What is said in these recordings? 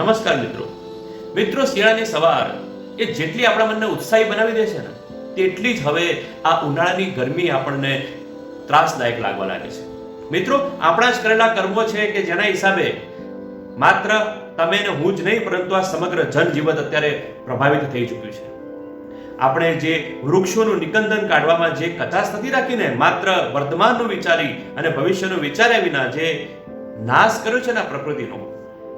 નમસ્કાર મિત્રો. મિત્રો, શિયાળાની સવાર એ જેટલી આપણા મનને ઉત્સાહી બનાવી દે છે ને, તેટલી જ હવે આ ઉનાળાની ગરમી આપણને ત્રાસદાયક લાગવા લાગે છે. મિત્રો, આપણા જ કરેલા કર્મો છે કે જેના હિસાબે માત્ર તમે ને હું જ નહીં, પરંતુ આ સમગ્ર જનજીવન અત્યારે પ્રભાવિત થઈ ચૂક્યું છે. આપણે જે વૃક્ષોનું નિકંદન કાઢવામાં જે કચાશ નથી રાખીને માત્ર વર્તમાનનું વિચારી અને ભવિષ્યનું વિચાર્યા વિના જે નાશ કર્યો છે ને પ્રકૃતિનો,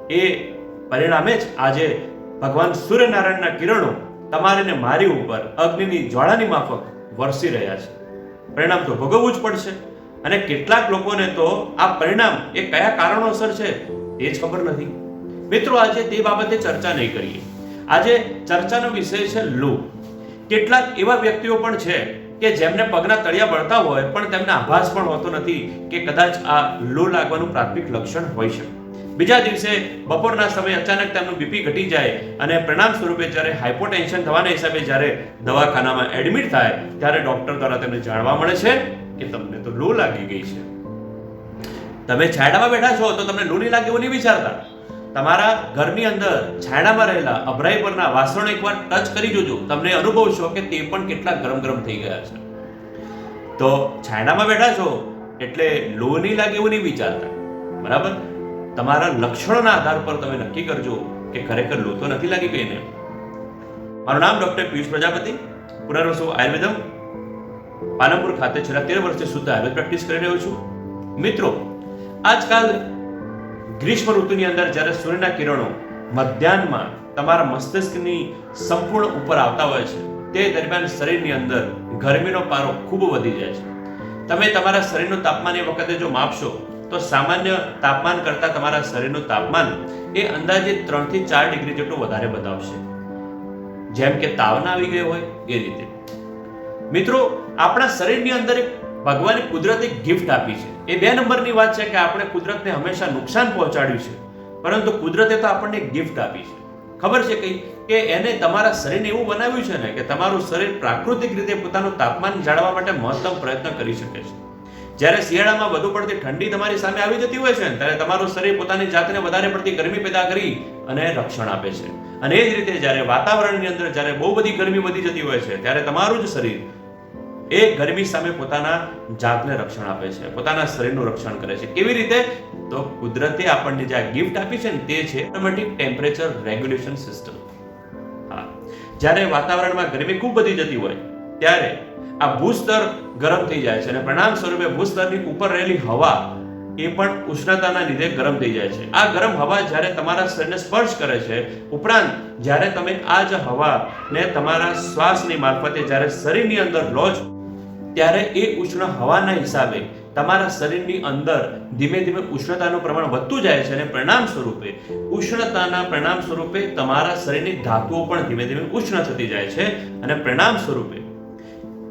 એ પરિણામે જ આજે ભગવાન સૂર્યનારાયણના કિરણો તમારી ને મારી ઉપર અગ્નિની જ્વાળાની માફક વરસી રહ્યા છે. પરિણામ તો ભોગવવું જ પડશે. અને કેટલાક લોકોને તો આ પરિણામ એ કયા કારણોસર છે એ જ ખબર નથી. મિત્રો, આજે તે બાબતે ચર્ચા નહીં કરીએ. આજે ચર્ચાનો વિષય છે લૂ. કેટલાક એવા વ્યક્તિઓ પણ છે કે જેમને પગના તળિયા બળતા હોય, પણ તેમને આભાસ પણ હોતો નથી કે કદાચ આ લૂ લાગવાનું પ્રાથમિક લક્ષણ હોઈ શકે. બીજા દિવસે બપોરના સમયે અચાનક તેમનું બીપી ઘટી જાય અને પરિણામ સ્વરૂપે જ્યારે હાઇપોટેન્શન થવાના હિસાબે જ્યારે દવાખાનામાં એડમિટ થાય, ત્યારે ડોક્ટર દ્વારા તેમને જાણવા મળે છે કે તમને તો લૂ લાગી ગઈ છે. તમે છાયડામાં બેઠા છો તો તમને લૂ નહીં લાગે એવું નહીં વિચારતા. તમારા ઘરની અંદર છાયડામાં રહેલા અભરાઈ પરના વાસણો એકવાર ટચ કરી જોજો. તમને અનુભવશો કે તે પણ કેટલા ગરમ ગરમ થઈ ગયા છે. તો છાયડામાં બેઠા છો એટલે લૂ નહીં લાગે એવું નહીં વિચારતા. બરાબર? તમારા લક્ષણોના આધાર પર તમે નક્કી કરજો કે ખરેખર લૂ નથી લાગી ગઈ ને મારું નામ ડોક્ટર પિયુષ પ્રજાપતિ પુનર્વસુ આયુર્વેદમ, પાલનપુર ખાતે છેલ્લા તેર વર્ષથી શુદ્ધ આયુર્વેદ પ્રેક્ટિસ કરી રહ્યો છું. મિત્રો, આજકાલ ગ્રીષ્મ ઋતુની અંદર જ્યારે સૂર્યના કિરણો મધ્યાહનમાં તમારા મસ્તિષ્કની સંપૂર્ણ ઉપર આવતા હોય છે, તે દરમિયાન શરીરની અંદર ગરમીનો પારો ખૂબ વધી જાય છે. તમે તમારા શરીરનું તાપમાન એ વખતે જો માપશો તો સામાન્ય તાપમાન કરતાં તમારા શરીરનું તાપમાન એ અંદાજે ત્રણથી ચાર ડિગ્રી જેટલું વધારે બતાવશે. જેમ કે તાવના આવી ગયો હોય એ રીતે. મિત્રો, આપણા શરીરની અંદર એક ભગવાને કુદરતે ગિફ્ટ આપી છે. એ બે નંબરની વાત છે કે આપણે કુદરતને હંમેશા નુકસાન પહોંચાડ્યું છે, પરંતુ કુદરતે તો આપણને ગિફ્ટ આપી છે. ખબર છે કઈ? કે એને તમારા શરીરને એવું બનાવ્યું છે ને કે તમારું શરીર પ્રાકૃતિક રીતે પોતાનું તાપમાન જાળવવા માટે મહત્તમ પ્રયત્ન કરી શકે છે. જ્યારે શિયાળામાં વધુ પડતી ઠંડી તમારી સામે આવી જતી હોય છે ત્યારે તમારું શરીર પોતાની જાતને વધારે પડતી ગરમી પેદા કરી અને રક્ષણ આપે છે. અને એ જ રીતે જ્યારે વાતાવરણની અંદર જ્યારે બહુ બધી ગરમી વધી જતી હોય છે, ત્યારે તમારું જ શરીર એ ગરમી સામે પોતાના જાતને રક્ષણ આપે છે, પોતાના શરીરનું રક્ષણ કરે છે. કેવી રીતે? તો કુદરતે આપણને જે ગિફ્ટ આપી છે ને, તે છે ઓટોમેટિક ટેમ્પરેચર રેગ્યુલેશન સિસ્ટમ હા. જ્યારે વાતાવરણમાં ગરમી ખૂબ વધી જતી હોય ત્યારે આ ભૂસ્તર ગરમ થઈ જાય છે અને પરિણામ સ્વરૂપે ભૂસ્તરની ઉપર રહેલી હવા એ પણ ઉષ્ણતાના લીધે ગરમ થઈ જાય છે. આ ગરમ હવા જ્યારે તમારા શરીરને સ્પર્શ કરે છે, ઉપરાંત જ્યારે તમે આ જ હવાને તમારા શ્વાસની મારફતે જ્યારે શરીરની અંદર લો છો ત્યારે એ ઉષ્ણ હવાના હિસાબે તમારા શરીરની અંદર ધીમે ધીમે ઉષ્ણતાનું પ્રમાણ વધતું જાય છે અને પરિણામ સ્વરૂપે ઉષ્ણતાના પરિણામ સ્વરૂપે તમારા શરીરની ધાતુઓ પણ ધીમે ધીમે ઉષ્ણ થતી જાય છે અને પરિણામ સ્વરૂપે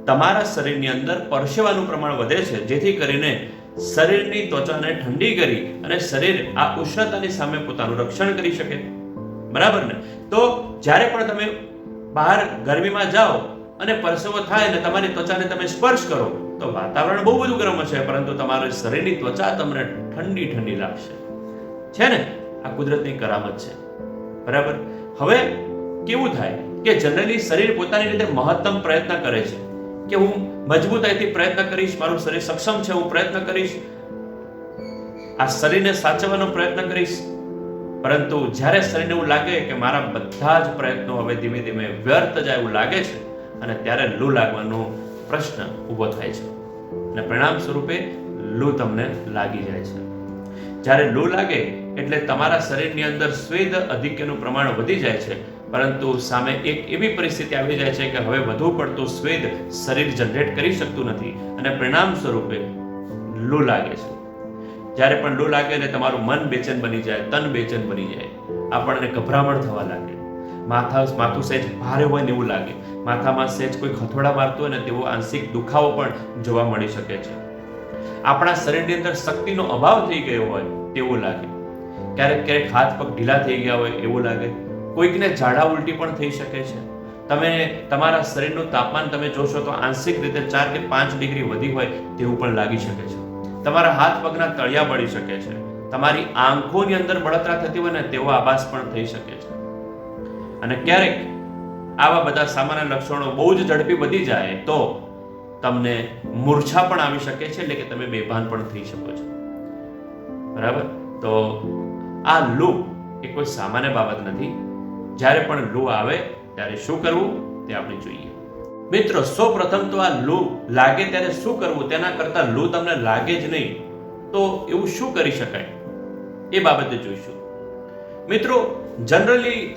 તમારા શરીરની અંદર પરસેવાનું પ્રમાણ વધે છે. જેથી કરીને શરીરની ત્વચાને ઠંડી કરી અને શરીર આ ઉષ્ણતાની સામે પોતાનું રક્ષણ કરી શકે. બરાબર ને? તો જ્યારે પણ તમે બહાર ગરમીમાં જાઓ અને પરસેવો થાય અને તમારી ત્વચાને તમે સ્પર્શ કરો, તો વાતાવરણ બહુ બધું ગરમ હશે, પરંતુ તમારા શરીરની ત્વચા તમને ઠંડી ઠંડી લાગશે. છે ને? આ કુદરતની કરામત છે. બરાબર? હવે કેવું થાય કે જનરલી શરીર પોતાની રીતે મહત્તમ પ્રયત્ન કરે છે. કે હું મજબૂતાઈથી પ્રયત્ન કરીશ, મારું શરીર સક્ષમ છે, હું પ્રયત્ન કરીશ. આ શરીરને સાચવવાનો પ્રયત્ન કરીશ. પરંતુ જ્યારે શરીરને એવું લાગે કે મારા બધા જ પ્રયત્નો હવે ધીમે ધીમે વ્યર્થ જાય એવું લાગે છે, અને ત્યારે લૂ લાગવાનો પ્રશ્ન ઊભો થાય છે. અને પરિણામ સ્વરૂપે લૂ તમને લાગી જાય છે. જ્યારે લૂ લાગે, એટલે તમારા શરીરની અંદર સ્વેદ અધિક્યનું પ્રમાણ વધી જાય છે પરંતુ સામે એક એવી પરિસ્થિતિ આવી જાય છે કે હવે વધુ પડતું સ્વેદ શરીર જનરેટ કરી શકતું નથી અને પરિણામ સ્વરૂપે લૂ લાગે છે. જ્યારે પણ લૂ લાગે ને તમારું મન બેચેન બની જાય, તન બેચેન બની જાય, આપણને ગભરામણ થવા લાગે. માથા, માથું સહેજ ભારે હોય ને એવું લાગે. માથામાં સહેજ કોઈ ખથોડા મારતું હોય ને તેવો આંશિક દુખાવો પણ જોવા મળી શકે છે. આપણા શરીરની અંદર શક્તિનો અભાવ થઈ ગયો હોય તેવું લાગે. ક્યારેક ક્યારેક હાથ પગ ઢીલા થઈ ગયા હોય એવું લાગે. કોઈકને ઝાડા ઉલટી પણ થઈ શકે છે. તમે તમારા શરીરનું તાપમાન તમે જોશો તો આંશિક રીતે ચાર કે પાંચ ડિગ્રી વધી હોય તેવું પણ લાગી શકે છે. તમારા હાથ પગના તળિયા બળી શકે છે. તમારી આંખોની અંદર બળતરા થતી હોય ને તેવો આભાસ પણ થઈ શકે છે. અને ક્યારેક આવા બધા સામાન્ય લક્ષણો બહુ જ ઝડપી વધી જાય તો તમને મૂર્છા પણ આવી શકે છે એટલે કે તમે બેભાન પણ થઈ શકો છો. બરાબર? તો આ લૂપ એ કોઈ સામાન્ય બાબત નથી. જ્યારે પણ લૂ આવે, ત્યારે શું કરવું? તે આપણે જોઈએ. મિત્રો સૌ પ્રથમ તો આ લૂ લાગે ત્યારે શું કરવું? તેના કરતાં લૂ તમને લાગે જ નહીં. તો એવું શું કરી શકાય? એ બાબતે જોઈશું. મિત્રો, જનરલી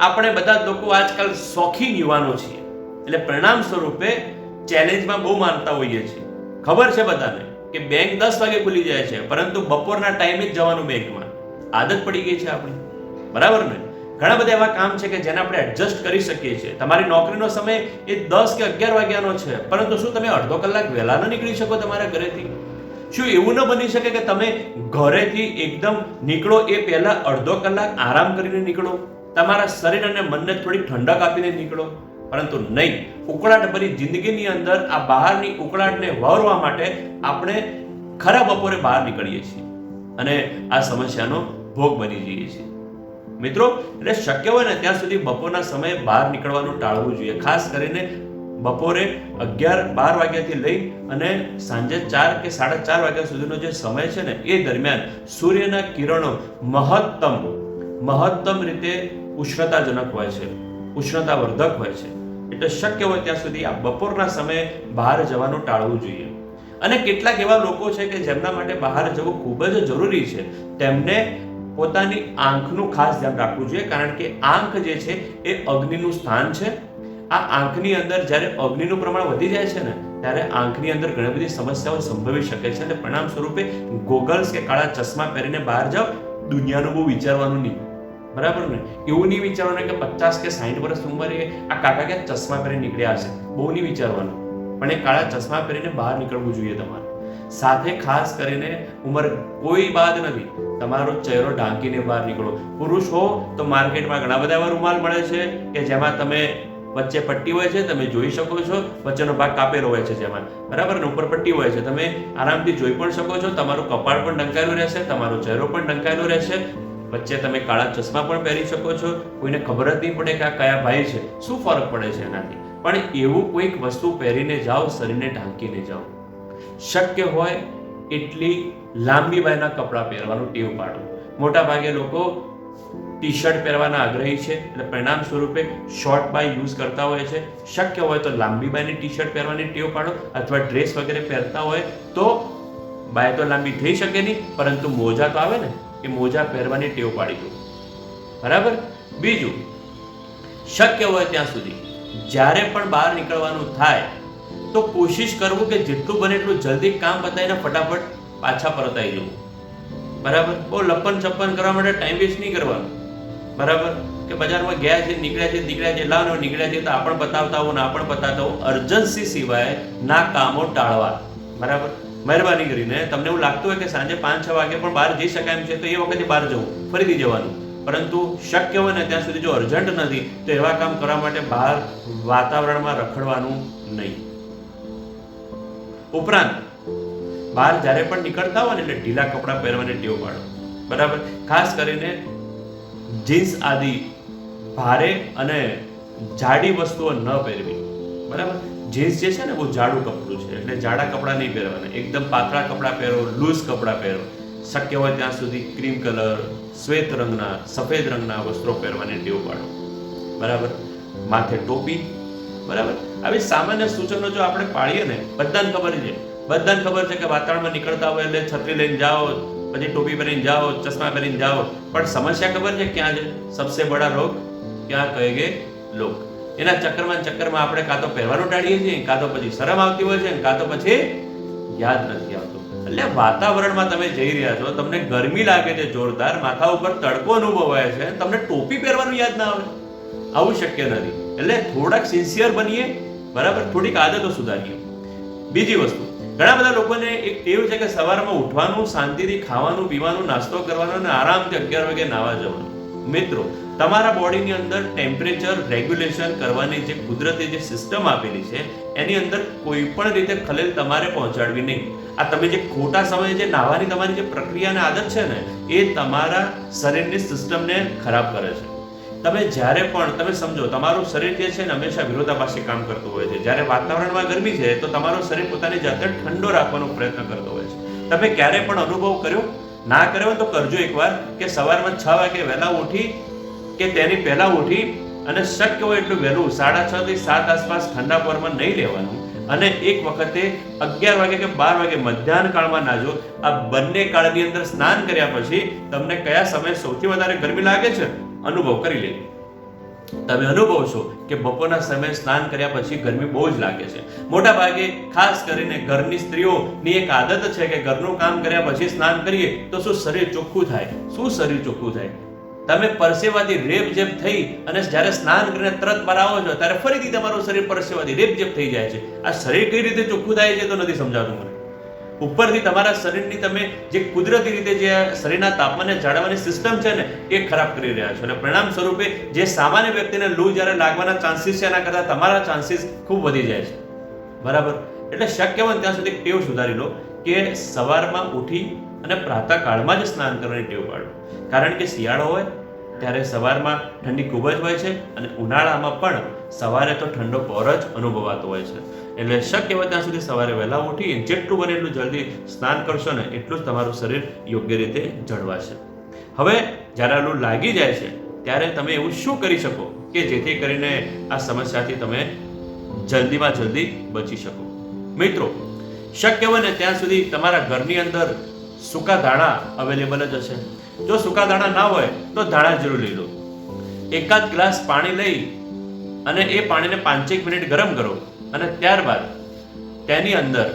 આપણે બધા લોકો આજકાલ શોખીન યુવાનો છીએ. એટલે પરિણામ સ્વરૂપે ચેલેન્જમાં બહુ માનતા હોઈએ છીએ. ખબર છે બધાને કે બેંક દસ વાગે ખુલી જાય છે, પરંતુ બપોરના ટાઈમે જ જવાનું બેંકમાં. આદત પડી ગઈ છે આપણી. બરાબર ને? ઘણા બધા એવા કામ છે કે જેને આપણે એડજસ્ટ કરી શકીએ છીએ. તમારી નોકરીનો સમય એ દસ કે અગિયાર વાગ્યાનો છે. પરંતુ શું તમે અડધો કલાક વહેલા ન નીકળી શકો તમારા ઘરેથી? શું એવું ન બની શકે કે તમે ઘરેથી એકદમ નીકળો એ પહેલા અડધો કલાક આરામ કરીને નીકળો? તમારા શરીર અને મનને થોડી ઠંડક આપીને નીકળો. પરંતુ નહીં. ઉકળાટ ભરી જિંદગીની અંદર આ બહારની ઉકળાટને વહરવા માટે આપણે ખરા બપોરે બહાર નીકળીએ છીએ. અને આ સમસ્યાનો ભોગ બની જઈએ છીએ. મિત્રો, એટલે શક્ય હોય ને ત્યાં સુધી બપોરના સમયે બહાર નીકળવાનું ટાળવું જોઈએ. ખાસ કરીને બપોરે અગિયાર બાર વાગ્યાથી લઈ અને સાંજે ચાર કે સાડા ચાર વાગ્યા સુધીનો જે સમય છે ને, એ દરમિયાન સૂર્યના કિરણો મહત્તમ મહત્તમ રીતે ઉષ્ણતાજનક હોય છે, ઉષ્ણતાવર્ધક હોય છે. એટલે શક્ય હોય ત્યાં સુધી આ બપોરના સમયે બહાર જવાનું ટાળવું જોઈએ. અને કેટલાક એવા લોકો છે કે જેમના માટે બહાર જવું ખૂબ જ જરૂરી છે. તેમને પોતાની આંખનું ખાસ ધ્યાન રાખવું જોઈએ, કારણ કે આંખ જે છે એ અગ્નિનું સ્થાન છે. આ આંખની અંદર જ્યારે અગ્નિનું પ્રમાણ વધી જાય છે ને, ત્યારે આંખની અંદર ઘણી બધી સમસ્યાઓ સંભવી શકે છે. અને પરિણામ સ્વરૂપે ગોગલ્સ કે કાળા ચશ્મા પહેરીને બહાર જાઓ, દુનિયાનું બહુ વિચારવાનું નહીં. બરાબર ને? એવું નહીં વિચારવાનું કે પચાસ કે સાઠ વર્ષ ઉંમરે આ કાકા ક્યાં ચશ્મા પહેરી નીકળ્યા હશે. બહુ નહીં વિચારવાનું. પણ એ કાળા ચશ્મા પહેરીને બહાર નીકળવું જોઈએ તમારે. સાથે ખાસ કરીને ઉંમર કોઈ બાદ નથી. તમારો ચહેરો ઢાંકીને બહાર નીકળો. પુરુષ હો તો માર્કેટમાં ઘણા બધા એવા રૂમાલ મળે છે કે જેમાં તમે વચ્ચે પટ્ટી હોય છે, તમે જોઈ શકો છો. વચ્ચેનો ભાગ કાપેલો હોય છે જેમાં. બરાબર? ને ઉપર પટ્ટી હોય છે. તમે આરામથી જોઈ પણ શકો છો. તમારું કપાળ પણ ઢંકાયેલું રહેશે, તમારો ચહેરો પણ ઢંકાયેલો રહેશે. વચ્ચે તમે કાળા ચશ્મા પણ પહેરી શકો છો. કોઈને ખબર જ નહીં પડે કે આ કયા ભાઈ છે. શું ફરક પડે છે એનાથી? પણ એવું કોઈક વસ્તુ પહેરીને જાઓ, શરીરને ઢાંકીને જાઓ. શક્ય હોય એટલી લાંબી બાયના કપડાં પહેરવાનું ટેવ પાડો. મોટા ભાગે લોકો ટી શર્ટ પહેરવાના આગ્રહી છે એટલે પરિણામ સ્વરૂપે શોર્ટ બાય યુઝ કરતા હોય છે. શક્ય હોય તો લાંબી બાયની ટી શર્ટ પહેરવાની ટેવ પાડો અથવા ડ્રેસ વગેરે પહેરતા હોય તો બાય તો લાંબી થઈ શકે નહીં, પરંતુ મોજા તો આવે ને, એ મોજા પહેરવાની ટેવ પાડી દો. બરાબર? બીજું, શક્ય હોય ત્યાં સુધી જ્યારે પણ બહાર નીકળવાનું થાય તો કોશિશ કરવું કે જેટલું બને એટલું જલ્દી કામ પતાવીને ફટાફટ પાછા પરત આવી જવું. બરાબર? બહુ લપન છપ્પન કરવા માટે ટાઈમ વેસ્ટ નહીં કરવાનો. બરાબર? કે બજારમાં ગયા છે, નીકળ્યા છે નીકળ્યા છે, લાવો, નીકળ્યા છે, તો આપણ બતાવતા હો ના પણ બતાવતા હો અર્જન્સી સિવાય ના કામો ટાળવા બરાબર? મહેરબાની કરીને તમને એવું લાગતું હોય કે સાંજે પાંચ, છ વાગે પણ બહાર જઈ શકાય એમ છે, તો એ વખતે બહાર જવું. ફરીથી જવાનું. પરંતુ શક્ય હોય ને ત્યાં સુધી જો અર્જન્ટ નથી, તો એવા કામ કરવા માટે બહાર વાતાવરણમાં રખડવાનું નહીં. ઉપરાંત, બહાર જ્યારે પણ નીકળતા હોય ને એટલે ઢીલા કપડાં પહેરવાની ટેવ પાડો. બરાબર? ખાસ કરીને જીન્સ આદિ ભારે અને જાડી વસ્તુઓ ન પહેરવી. બરાબર? જીન્સ જે છે ને બહુ જાડું કપડું છે, એટલે જાડા કપડાં નહીં પહેરવાના. એકદમ પાતળા કપડાં પહેરો, લૂઝ કપડાં પહેરો. શક્ય હોય ત્યાં સુધી ક્રીમ કલર, શ્વેત રંગના, સફેદ રંગના વસ્ત્રો પહેરવાની ટેવ પાડો. બરાબર? માથે ટોપી બરાબર? આવી સામાન્ય સૂચનો જો આપણે પાળીએ ને, બધાને ખબર છે. બધાને ખબર છે કે વાતાવરણમાં નીકળતા હોય એટલે છત્રી લઈને જાઓ, પછી ટોપી પહેરીને જાઓ, ચશ્મા પહેરીને જાઓ. પણ સમસ્યા ખબર છે ક્યાં છે? સબસે બડા રોગ ક્યાં કહે ગે લોક. એના ચક્કરમાં ચક્કરમાં આપણે કાં તો પહેરવાનું ટાળીએ છીએ, કાં તો પછી શરમ આવતી હોય છે કાં તો પછી યાદ નથી આવતું. એટલે વાતાવરણમાં તમે જઈ રહ્યા છો, તમને ગરમી લાગે છે જોરદાર, માથા ઉપર તડકો અનુભવાય છે, તમને ટોપી પહેરવાનું યાદ ના આવે. આવું શક્ય નથી. એટલે થોડાક સિન્સિયર બનીએ, બરાબર? થોડીક આદતો સુધારીએ. બીજી વસ્તુ, ઘણા બધા લોકોને એક ટેવ છે કે સવારમાં ઉઠવાનું, શાંતિથી ખાવાનું, પીવાનું, નાસ્તો કરવાનો અને આરામથી અગિયાર વાગે નાવા જવાનું. મિત્રો, તમારા બોડીની અંદર ટેમ્પરેચર રેગ્યુલેશન કરવાની જે કુદરતી જે સિસ્ટમ આપેલી છે, એની અંદર કોઈ પણ રીતે ખલેલ તમારે પહોંચાડવી નહીં. આ તમે જે ખોટા સમયે જે નાહવાની તમારી જે પ્રક્રિયાની આદત છે ને, એ તમારા શરીરની સિસ્ટમને ખરાબ કરે છે. તમે જ્યારે પણ, તમે સમજો, તમારું શરીર જે છે ને હંમેશા વિરોધાભાસી કામ કરતું હોય છે. જ્યારે વાતાવરણમાં ગરમી છે, તો તમારું શરીર પોતાની જાતે ઠંડો રાખવાનો પ્રયત્ન કરતો હોય છે. તમે ક્યારે પણ અનુભવ કર્યો? ના કર્યો તો કરજો એકવાર, કે સવારમાં છ વાગે વહેલા ઉઠી, કે તેની પહેલા ઉઠી, અને શક્ય હોય એટલું વહેલું, સાડા છ થી સાત આસપાસ ઠંડા પરમાં નહીં લેવાનું અને એક વખતે અગિયાર વાગે કે બાર વાગે મધ્યાહન કાળમાં નાજો. આ બંને કાળની અંદર સ્નાન કર્યા પછી તમને કયા સમયે સૌથી વધારે ગરમી લાગે છે? અનુભવ કરી લે. તમે અનુભવશો કે બપોરના સમયે સ્નાન કર્યા પછી ગરમી બહુ જ લાગે છે. મોટા ભાગે ખાસ કરીને ઘરની સ્ત્રીઓની એક આદત છે કે ઘરનું કામ કર્યા પછી સ્નાન કરીએ તો શું શરીર ચોખ્ખું થાય? શું શરીર ચોખ્ખું થાય? તમે પરસેવાથી રેપ જેપ થઈ અને જ્યારે સ્નાન કરીને તરત બહાર છો, ત્યારે ફરીથી તમારું શરીર પરસેવાથી રેપ જેપ થઈ જાય છે. આ શરીર કઈ રીતે ચોખ્ખું થાય છે તો નથી સમજાતું મને. ઉપરથી તમારા શરીરની તમે જે કુદરતી રીતે જે શરીરના તાપમાનને જાળવવાની સિસ્ટમ છે ને, એ ખરાબ કરી રહ્યા છો. અને પરિણામ સ્વરૂપે જે સામાન્ય વ્યક્તિને લૂ જ્યારે લાગવાના ચાન્સીસ છે એના કરતાં તમારા ચાન્સીસ ખૂબ વધી જાય છે. બરાબર? એટલે શક્ય હોય ત્યાં સુધી ટેવ સુધારી લો કે સવારમાં ઉઠી અને પ્રાતઃકાળમાં જ સ્નાન કરવાની ટેવ પાડો. કારણ કે શિયાળો હોય ત્યારે સવારમાં ઠંડી ખૂબ જ હોય છે અને ઉનાળામાં પણ સવારે તો ઠંડો પહોર જ અનુભવાતો હોય છે. એટલે શક્ય હોય ત્યાં સુધી સવારે વહેલા ઉઠી જેટલું બને એટલું જલ્દી સ્નાન કરશો ને એટલું જ તમારું શરીર યોગ્ય રીતે જળવાશે. હવે જ્યારે આલું લાગી જાય છે, ત્યારે તમે એવું શું કરી શકો કે જેથી કરીને આ સમસ્યાથી તમે જલ્દીમાં જલ્દી બચી શકો? મિત્રો, શક્ય બને ત્યાં સુધી તમારા ઘરની અંદર સૂકા દાણા અવેલેબલ જ હશે. જો સૂકા દાણા ના હોય, તો દાણા જરૂર લઈ લો. એકાદ ગ્લાસ પાણી લઈ અને એ પાણીને પાંચેક મિનિટ ગરમ કરો. અને ત્યારબાદ તેની અંદર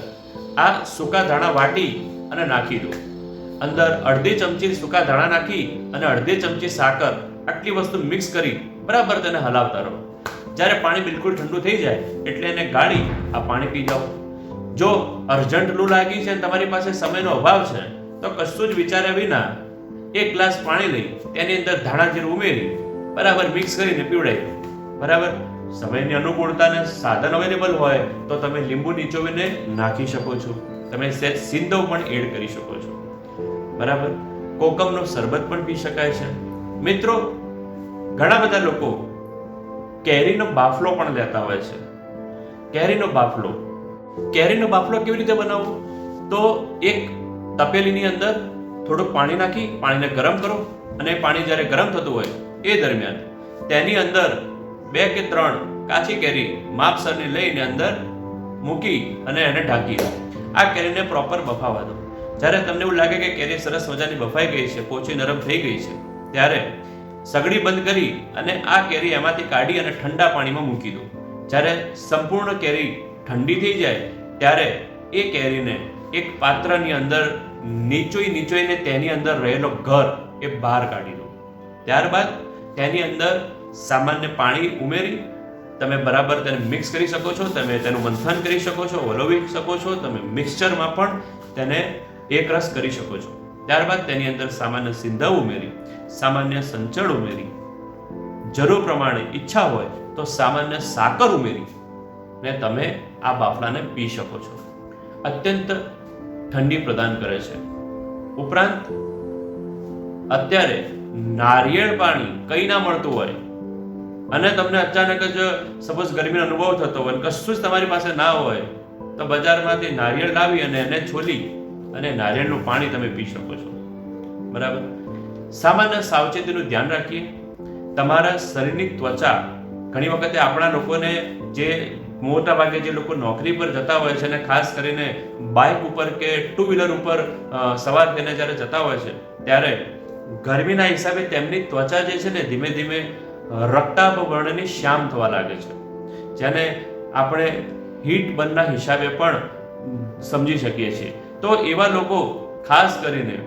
આ સૂકા ધાણા વાટી અને નાખી દો. અંદર અડધી ચમચી સૂકા ધાણા નાખી અને અડધી ચમચી સાકર આટલી વસ્તુ મિક્સ કરી બરાબર તેને હલાવતા રહો. જ્યારે પાણી બિલકુલ ઠંડુ થઈ જાય એટલે એને ગાળી આ પાણી પી જાઓ. જો અર્જન્ટ લૂ લાગી છે તમારી પાસે સમયનો અભાવ છે, તો કશું જ વિચાર્યા વિના એક ગ્લાસ પાણી લઈ તેની અંદર ધાણા જીરું ઉમેરી બરાબર મિક્સ કરીને પીવડાવી બરાબર? સમયની અનુકૂળતાને સાધન અવેલેબલ હોય તો તમે લીંબુ નીચોવીને નાખી શકો છો. તમે સેજ સિંધવ પણ એડ કરી શકો છો. બરાબર? કોકમનો શરબત પણ પી શકાય છે. મિત્રો, ઘણા બધા લોકો કેરીનો બાફલો પણ લેતા હોય છે. કેરીનો બાફલો. કેરીનો બાફલો કેવી રીતે બનાવવો? તો એક તપેલીની અંદર થોડુંક પાણી નાખી, પાણીને ગરમ કરો અને પાણી જ્યારે ગરમ થતું હોય એ દરમિયાન તેની અંદર બે કે ત્રણ કાચી કેરી માપસરની લઈને અંદર મૂકી અને એને ઢાંકી દો. આ કેરીને પ્રોપર બફાવા દો. જ્યારે તમને એવું લાગે કે કેરી સરસ મજાની બફાઈ ગઈ છે, પોચી નરમ થઈ ગઈ છે, ત્યારે સગડી બંધ કરી અને આ કેરી એમાંથી કાઢી અને ઠંડા પાણીમાં મૂકી દો. જ્યારે સંપૂર્ણ કેરી ઠંડી થઈ જાય, ત્યારે એ કેરીને એક પાત્રની અંદર નીચોઈ નીચોઈને તેની અંદર રહેલો ઘર એ બહાર કાઢી દો. ત્યારબાદ તેની અંદર સામાન્ય પાણી ઉમેરી, તમે બરાબર તેને મિક્સ કરી શકો છો, તમે તેનું મંથન કરી શકો છો, વલોવી શકો છો, તમે મિક્સચરમાં પણ તેને એક રસ કરી શકો છો. ત્યારબાદ તેની અંદર સામાન્ય સિંધવ ઉમેરી, સામાન્ય સંચળ ઉમેરી. જરૂર પ્રમાણે ઈચ્છા હોય તો સામાન્ય સાકર ઉમેરી ને તમે આ બાફલાને પી શકો છો. અત્યંત ઠંડી પ્રદાન કરે છે. ઉપરાંત, અત્યારે નારિયેળ પાણી કઈ ના મળતું હોય અને તમને અચાનક જ સપોઝ ગરમીનો અનુભવ થતો હોય કશું જ તમારી પાસે ના હોય, તો બજારમાંથી નારિયેળ લાવી અને એને છોલી અને નારિયેળનું પાણી તમે પી શકો છો. બરાબર? સામાન્ય સાવચેતીનું ધ્યાન રાખીએ. તમારા શરીરની ત્વચા ઘણી વખતે આપણા લોકોને જે મોટા ભાગે જે લોકો નોકરી પર જતા હોય છે અને ખાસ કરીને બાઇક ઉપર કે ટુ વ્હીલર ઉપર સવાર થઈને જ્યારે જતા હોય છે, ત્યારે ગરમીના હિસાબે તેમની ત્વચા જે છે ને ધીમે ધીમે રક્તાભ વર્ણની શ્યામ થવા લાગે છે. જેને આપણે હીટ બનના હિસાબે પણ સમજી શકીએ છીએ. તો એવા લોકો ખાસ કરીને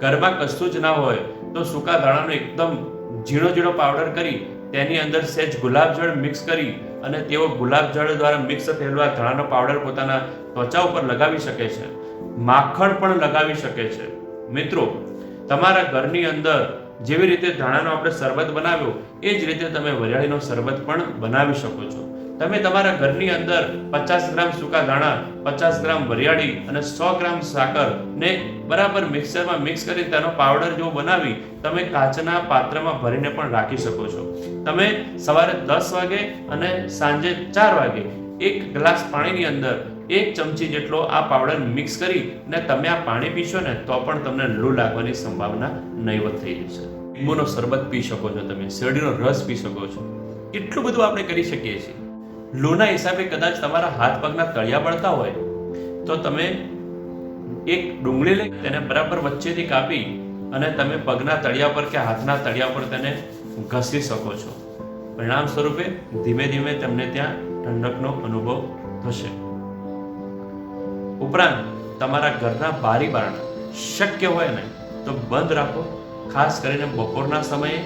ઘરમાં કશું જ ના હોય તો સૂકા દાણાનો એકદમ ઝીણો ઝીણો પાવડર કરી તેની અંદર સહેજ ગુલાબજળ મિક્સ કરી અને તેઓ ગુલાબજળ દ્વારા મિક્સ થયેલો ધાણાનો પાવડર પોતાના ત્વચા ઉપર લગાવી શકે છે. માખણ પણ લગાવી શકે છે. મિત્રો, તમારા ઘરની અંદર જેવી રીતે ધાણાનો આપણે શરબત બનાવ્યો, એ જ રીતે તમે વરિયાળીનો શરબત પણ બનાવી શકો છો. તમે તમારા ઘરની અંદર પચાસ ગ્રામ સૂકા દાણા પચાસ ગ્રામ વરિયાળી અને સો ગ્રામ સાકર ને બરાબર મિક્સરમાં મિક્સ કરી તેનો પાવડર જો બનાવી તમે કાચના પાત્રમાં ભરીને પણ રાખી શકો છો. તમે સવારે દસ વાગે અને સાંજે ચાર વાગે એક ગ્લાસ પાણીની અંદર એક ચમચી જેટલો આ પાવડર મિક્સ કરી ને તમે આ પાણી પીશો ને તો પણ તમને લૂ લાગવાની સંભાવના નહીવત થઈ જશે. લીંબુનો શરબત પી શકો છો તમે, શેરડીનો રસ પી શકો છો. એટલું બધું આપણે કરી શકીએ છીએ. લૂના હિસાબે કદાચ તમારા હાથ પગના તળિયા બળતા હોય તો તમે એક ડુંગળી લઈ તેને બરાબર વચ્ચેથી કાપી અને તમે પગના તળિયા પર કે હાથના તળિયા પર તેને ઘસી શકો છો. પરિણામ સ્વરૂપે ધીમે ધીમે તમને ત્યાં ઠંડકનો અનુભવ થશે. ઉપરાંત તમારા ઘરના બારી બારણા શક્ય હોય ને તો બંધ રાખો. ખાસ કરીને બપોરના સમયે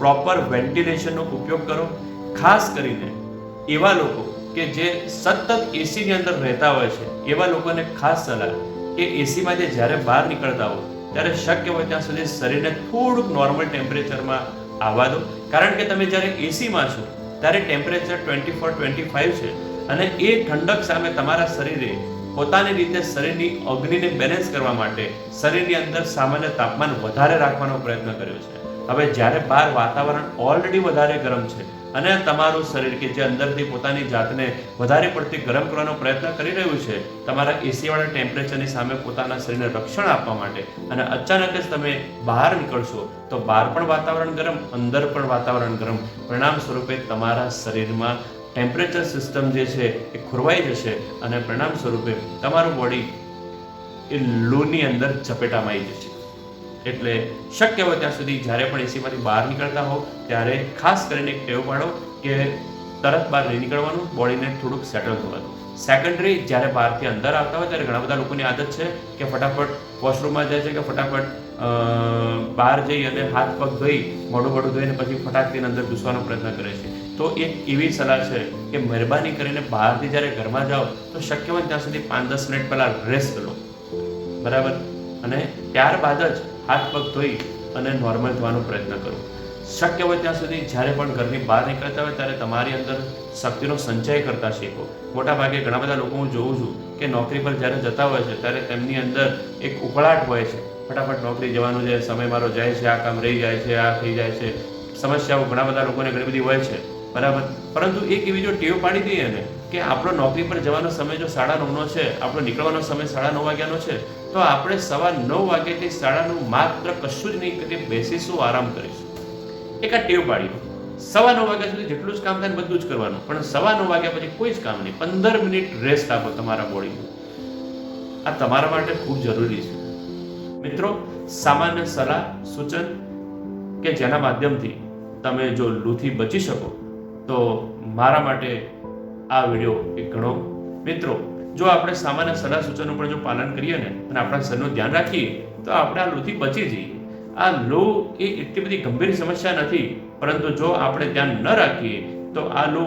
પ્રોપર વેન્ટિલેશનનો ઉપયોગ કરો. ખાસ કરીને એવા લોકો કે જે સતત એસીની અંદર રહેતા હોય છે, એવા લોકોને ખાસ સલાહ કે એસીમાંથી જ્યારે બહાર નીકળતા હો ત્યારે શક્ય હોય ત્યાં સુધી શરીરને થોડુંક નોર્મલ ટેમ્પરેચરમાં આવવા દો. કારણ કે તમે જ્યારે એસીમાં છો, ત્યારે temperature twenty four twenty five છે. અને એ ઠંડક સામે તમારા શરીરે પોતાની રીતે શરીરની અગ્નિને બેલેન્સ કરવા માટે શરીરની અંદર સામાન્ય તાપમાન વધારે રાખવાનો પ્રયત્ન કર્યો છે. હવે જ્યારે બહાર વાતાવરણ ઓલરેડી વધારે ગરમ છે અને તમારું શરીર કે જે અંદરથી પોતાની જાતને વધારે પડતી ગરમ કરવાનો પ્રયત્ન કરી રહ્યું છે, તમારા એસીવાળા ટેમ્પરેચરની સામે પોતાના શરીરને રક્ષણ આપવા માટે અને અચાનક જ તમે બહાર નીકળશો, તો બહાર પણ વાતાવરણ ગરમ, અંદર પણ વાતાવરણ ગરમ. પરિણામ સ્વરૂપે તમારા શરીરમાં ટેમ્પરેચર સિસ્ટમ જે છે એ ખોરવાઈ જશે અને પરિણામ સ્વરૂપે તમારું બોડી એ લૂની અંદર ઝપેટામાં આવી જશે. એટલે શક્ય હોય ત્યાં સુધી જ્યારે પણ એસીમાંથી બહાર નીકળતા હો ત્યારે ખાસ કરીને એક ટેવ પાડો કે તરત બહાર નહીં નીકળવાનું બોડીને થોડુંક સેટલ થવાનું. સેકન્ડરી જ્યારે બહારથી અંદર આવતા હોય, ત્યારે ઘણા બધા લોકોની આદત છે કે ફટાફટ વોશરૂમમાં જાય છે કે ફટાફટ બહાર જઈ અને હાથ પગ ધોઈ મોઢું મોઢું ધોઈને પછી ફટાકથી અંદર ઘૂસવાનો પ્રયત્ન કરે છે. તો એક એવી સલાહ છે કે મહેરબાની કરીને બહારથી જ્યારે ઘરમાં જાઓ, તો શક્ય હોય ત્યાં સુધી પાંચ દસ મિનિટ પહેલાં રેસ્ટ લો. બરાબર? અને ત્યારબાદ જ હાથ પગ ધોઈ અને નોર્મલ થવાનો પ્રયત્ન કરો. શક્ય હોય ત્યાં સુધી જ્યારે પણ ઘરની બહાર નીકળતા હોય ત્યારે તમારી અંદર શક્તિનો સંચય કરતા શીખો. મોટા ભાગે ઘણા બધા લોકો હું જોઉં છું કે નોકરી પર જ્યારે જતા હોય છે, ત્યારે તેમની અંદર એક ઉકળાટ હોય છે. ફટાફટ નોકરી જવાનું છે, સમય મારો જાય છે, આ કામ રહી જાય છે, આ થઈ જાય છે. સમસ્યાઓ ઘણા બધા લોકોને ઘણી બધી હોય છે. બરાબર? પરંતુ એક એવી જો ટેવ પાડી દઈએ ને કે આપણો નોકરી પર જવાનો સમય જો સાડા નવનો છે, આપણો નીકળવાનો સમય સાડા નવ વાગ્યાનો છે, તો આપણે સવા નવ વાગ્યાથી સાડા નવ માત્ર કશું જ નહીં કરી બેસીશું, આરામ કરીશું. એક આ ટેવ પાડી સવા નવ વાગ્યા સુધી જેટલું જ કામ થાય બધું જ કરવાનું. પણ સવા નવ વાગ્યા પછી કોઈ જ કામ નહીં. પંદર મિનિટ રેસ્ટ આપો તમારા બોડીને આ તમારા માટે ખૂબ જરૂરી છે. મિત્રો, સામાન્ય સલાહ, સૂચન કે જેના માધ્યમથી તમે જો લૂથી બચી શકો તો મારા માટે આ વીડિયો એક ઘણો મિત્રો, જો આપણે સામાન્ય સલાહ સૂચનો પણ જો પાલન કરીએ ને અને આપણા શરીરનું ધ્યાન રાખીએ, તો આપણે આ લૂથી બચી જઈએ. આ લો એ એટલી બધી ગંભીર સમસ્યા નથી, પરંતુ જો આપણે ધ્યાન ન રાખીએ, તો આ લો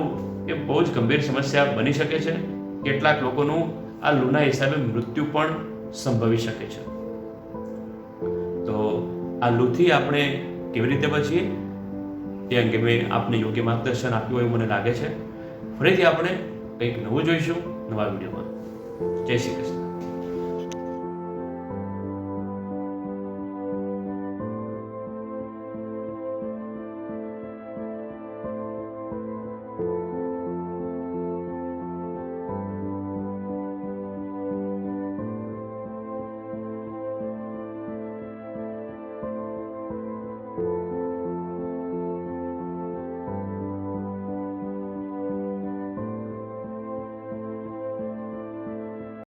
એ બહુ જ ગંભીર સમસ્યા બની શકે છે. કેટલાક લોકોનું આ લૂના હિસાબે મૃત્યુ પણ સંભવી શકે છે. તો આ લૂથી આપણે કેવી રીતે બચીએ? તે અંગે મેં આપને યોગ્ય માર્ગદર્શન આપ્યું હોય મને લાગે છે. ફરીથી આપણે કંઈક નવું જોઈશું નવા વિડીયોમાં. જય શ્રી કૃષ્ણ.